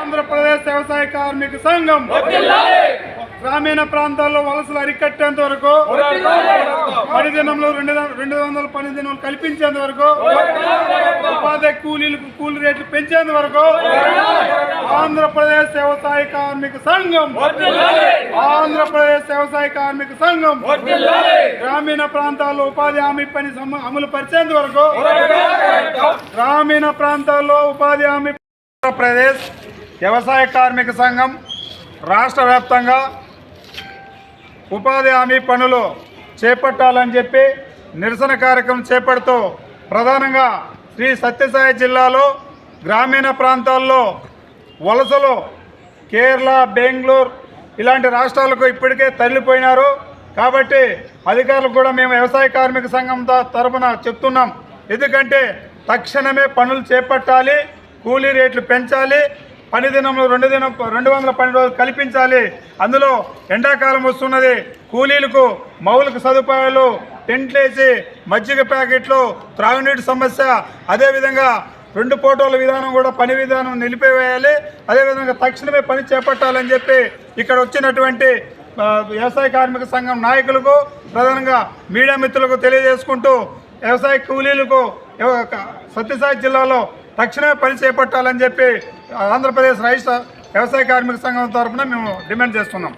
ఆంధ్రప్రదేశ్ వ్యవసాయ కార్మిక సంఘం. గ్రామీణ ప్రాంతాల్లో వలసలు అరికట్టేంత వరకు పని దినంలో రెండు రెండు వందల పని దినాలు కల్పించేంత వరకు ఉపాధి కూలీలకు కూలీ రేట్లు పెంచేంత వరకు ఆంధ్రప్రదేశ్ వ్యవసాయ కార్మిక సంఘం. ఆంధ్రప్రదేశ్ వ్యవసాయ కార్మిక సంఘం. గ్రామీణ ప్రాంతాల్లో ఉపాధి హామీ పని అమలు పరిచేంత వరకు గ్రామీణ ప్రాంతాల్లో ఉపాధి హామీ ఆంధ్రప్రదేశ్ వ్యవసాయ కార్మిక సంఘం రాష్ట్ర వ్యాప్తంగా ఉపాధి హామీ పనులు చేపట్టాలని చెప్పి నిరసన కార్యక్రమం చేపడుతూ ప్రధానంగా శ్రీ సత్యసాయి జిల్లాలో గ్రామీణ ప్రాంతాల్లో వలసలు కేరళ బెంగళూరు ఇలాంటి రాష్ట్రాలకు ఇప్పటికే తరలిపోయినారు. కాబట్టి అధికారులు కూడా మేము వ్యవసాయ కార్మిక సంఘం తరఫున తరపున చెప్తున్నాం. ఎందుకంటే తక్షణమే పనులు చేపట్టాలి. కూలీ రేట్లు పెంచాలి పని దినంలో రెండు దినం రెండు వందల పని రోజులు కల్పించాలి. అందులో ఎండాకాలం వస్తున్నది. కూలీలకు మౌలిక సదుపాయాలు టెంట్లేసి మజ్జిగ ప్యాకెట్లు త్రాగునీటి సమస్య. అదేవిధంగా రెండు ఫోటోల విధానం కూడా పని విధానం నిలిపివేయాలి. అదేవిధంగా తక్షణమే పని చేపట్టాలని చెప్పి ఇక్కడ వచ్చినటువంటి వ్యవసాయ కార్మిక సంఘం నాయకులకు ప్రధానంగా మీడియా మిత్రులకు తెలియజేసుకుంటూ వ్యవసాయ కూలీలకు సత్యసాయి జిల్లాలో తక్షణమే పని చేపట్టాలని చెప్పి ఆంధ్రప్రదేశ్ రైతు వ్యవసాయ కార్మిక సంఘం తరఫున మేము డిమాండ్ చేస్తున్నాం.